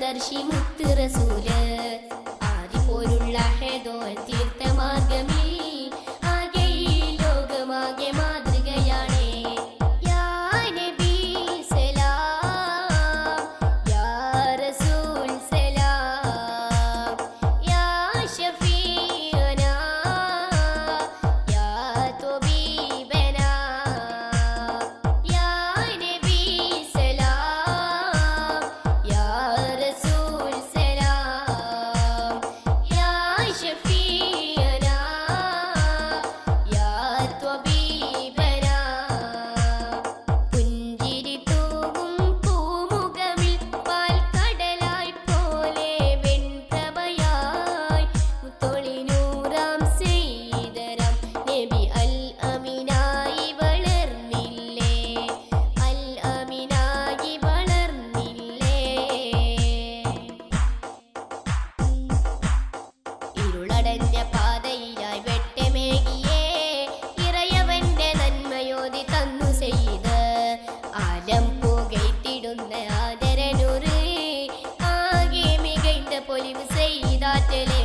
kadar şey mıttı Resulü ഇരുളടഞ്ഞ പാതയിലായി വെട്ടമേകിയേ ഇറയവന്റെ നന്മയോതി തന്നു ചെയ്ത്. ആലം പുകയ്ത്തിടുന്ന ആദരനുറി ആകെ മികൈത്ത പൊലിവ് ചെയ്താറ്റലേ